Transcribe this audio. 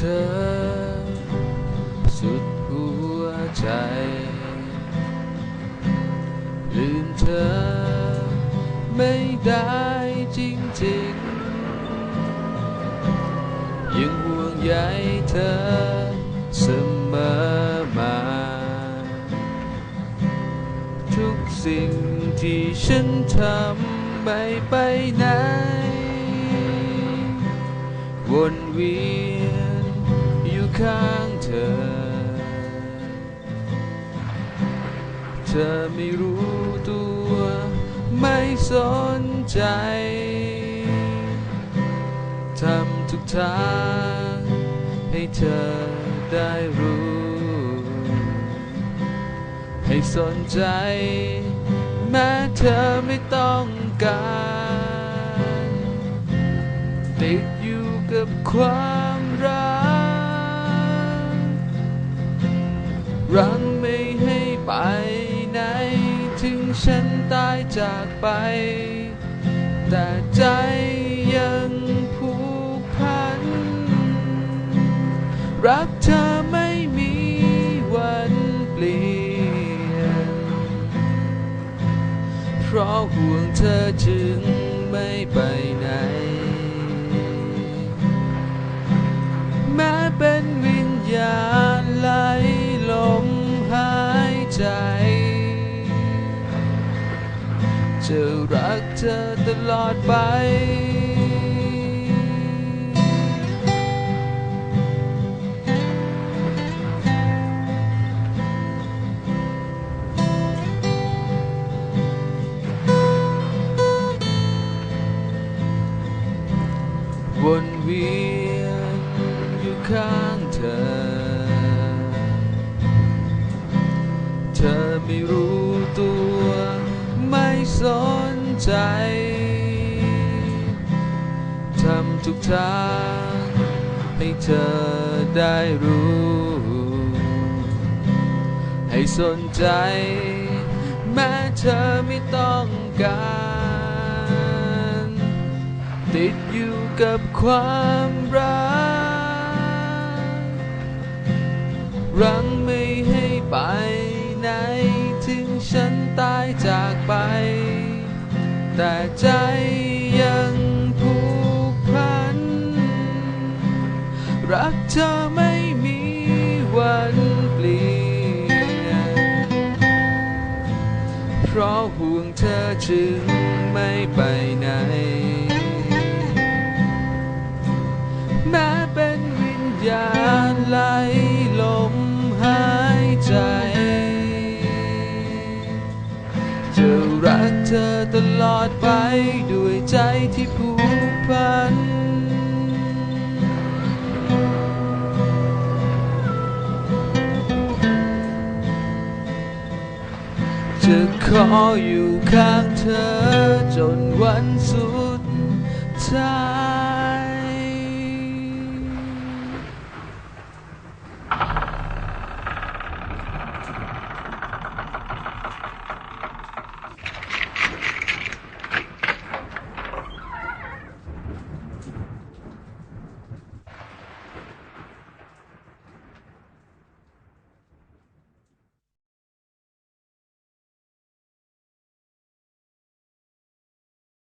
เธอ สุดหัวใจ ลืมเธอ ไม่ได้จริงๆ ยังห่วงใยเธอเสมอมา ทุกสิ่งที่ฉันทำไม่ไปไหนวนเวียน ข้างเธอ เธอไม่รู้ตัว ไม่สนใจทำทุกทางให้เธอได้รู้ ให้สนใจ แม้เธอไม่ต้องการ ติดอยู่กับความ รังไม่ให้ไปไหน ถึงฉันตายจากไป แต่ใจยังผูกพัน รักเธอไม่มีวันเปลี่ยน เพราะห่วงเธอจึงไม่ไปไหน แม้เป็น จะรักเธอตลอดไป ใจทำทุกทางให้เธอได้รู้ ให้สนใจ แม้เธอไม่ต้องการ ติดอยู่กับความรักรัง แต่ใจยังผูกพัน รักเธอไม่มีวันเปลี่ยน เพราะห่วงเธอจึงไม่ไปไหน เธอตลอดไปด้วยใจที่ผูกพัน จะขออยู่ข้างเธอจนวันสุดท้าย